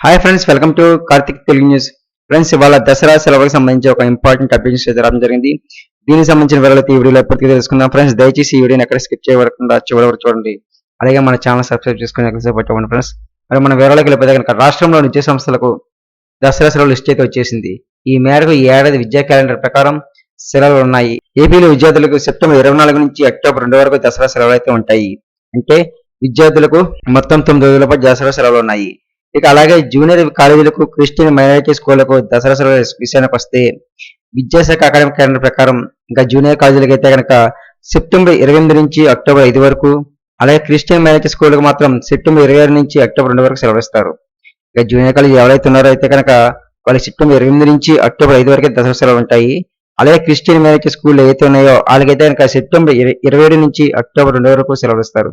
Hi friends welcome to Karthik Telugu news friends ఇవాళ దసరా సెలవులకు సంబంధించి ఒక ఇంపార్టెంట్ అప్డేట్స్ రావడం జరిగింది. దీనికి సంబంధించిన వివరాలు ఈ వీడియోలో పూర్తిగా తెలుసుకుందాం. ఫ్రెండ్స్ దయచేసి ఈ వీడియోని ఎక్కడ స్కిప్ చేయకుండా చివరి వరకు చూడండి. అలాగే మన ఛానల్ సబ్స్క్రైబ్ చేసుకుని ఎక్కడ పట్టుకోండి ఫ్రెండ్స్ మరి మన వివరాలకు వెళ్ళిపోతే కనుక రాష్ట్రంలో విద్యా సంస్థలకు దసరా సెలవులు లిస్ట్ అయితే వచ్చేసింది. ఈ మేరకు ఈ ఏడాది విద్యా క్యాలెండర్ ప్రకారం సెలవులు ఉన్నాయి. ఏపీలో విద్యార్థులకు సెప్టెంబర్ ఇరవై నాలుగు నుంచి అక్టోబర్ రెండు వరకు దసరా సెలవులు అయితే ఉంటాయి. అంటే విద్యార్థులకు మొత్తం తొమ్మిది రోజుల పాటు దసరా సెలవులు ఉన్నాయి. ఇక అలాగే జూనియర్ కాలేజీలకు క్రిస్టియన్ మైనారిటీ స్కూళ్ళకు దసరా సెలవుల విషయానికి వస్తే విద్యాశాఖ అకాడమిక్ క్యాలెండర్ ప్రకారం ఇంకా జూనియర్ కాలేజీలకు అయితే కనుక సెప్టెంబర్ ఇరవై ఎనిమిది నుంచి అక్టోబర్ ఐదు వరకు అలాగే క్రిస్టియన్ మైనారిటీ స్కూళ్ళకు మాత్రం సెప్టెంబర్ ఇరవై ఆరు నుంచి అక్టోబర్ రెండు వరకు సెలవుస్తారు ఇక జూనియర్ కాలేజీ ఎవరైతే ఉన్నారో అయితే కనుక వాళ్ళకి సెప్టెంబర్ ఇరవై ఎనిమిది నుంచి అక్టోబర్ ఐదు వరకు దసరా సెలవులు ఉంటాయి. అలాగే క్రిస్టియన్ మ్యారేజ్ స్కూల్ ఏవైతే ఉన్నాయో వాళ్ళకైతే కనుక సెప్టెంబర్ ఇరవై ఏడు నుంచి అక్టోబర్ రెండు వరకు సెలవులు ఇస్తారు.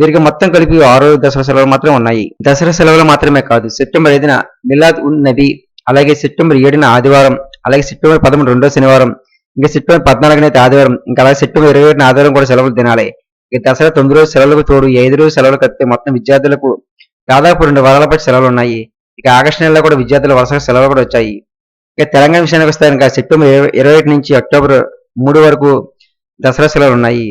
వీరికి మొత్తం కలిపి ఆరో దసరా సెలవులు మాత్రమే ఉన్నాయి. దసరా సెలవులు మాత్రమే కాదు సెప్టెంబర్ ఐదున మిలాద్ ఉన్ నబీ అలాగే సెప్టెంబర్ ఏడున ఆదివారం అలాగే సెప్టెంబర్ పదమూడు రెండో శనివారం ఇంకా సెప్టెంబర్ పద్నాలుగున అయితే ఆదివారం ఇంకా అలాగే సెప్టెంబర్ ఇరవై ఏడున ఆదివారం కూడా సెలవులు తినాలి. ఇక దసరా తొమ్మిది రోజు సెలవులకు తోడు ఐదు రోజు సెలవులు కడితే మొత్తం విద్యార్థులకు దాదాపు రెండు వారాల పాటు సెలవులు ఉన్నాయి. ఇక ఆగస్టు నెలలో కూడా విద్యార్థులు వరుసగా సెలవులు కూడా వచ్చాయి. ఇక తెలంగాణ విషయానికి వస్తే కనుక సెప్టెంబర్ ఇరవై ఒకటి నుంచి అక్టోబర్ మూడు వరకు దసరా సెలవులు ఉన్నాయి.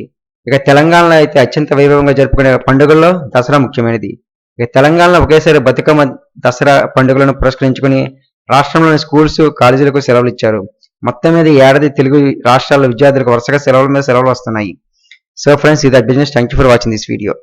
ఇక తెలంగాణలో అయితే అత్యంత వైభవంగా జరుపుకునే పండుగల్లో దసరా ముఖ్యమైనది. ఇక తెలంగాణలో ఒకేసారి బతుకమ్మ దసరా పండుగలను పురస్కరించుకుని రాష్ట్రంలోని స్కూల్స్ కాలేజీలకు సెలవులు ఇచ్చారు. మొత్తం మీద ఏడాది తెలుగు రాష్ట్రాల విద్యార్థులకు వరుసగా సెలవుల మీద సెలవులు వస్తున్నాయి. సో ఫ్రెండ్స్ ఇది business thank you for watching this video.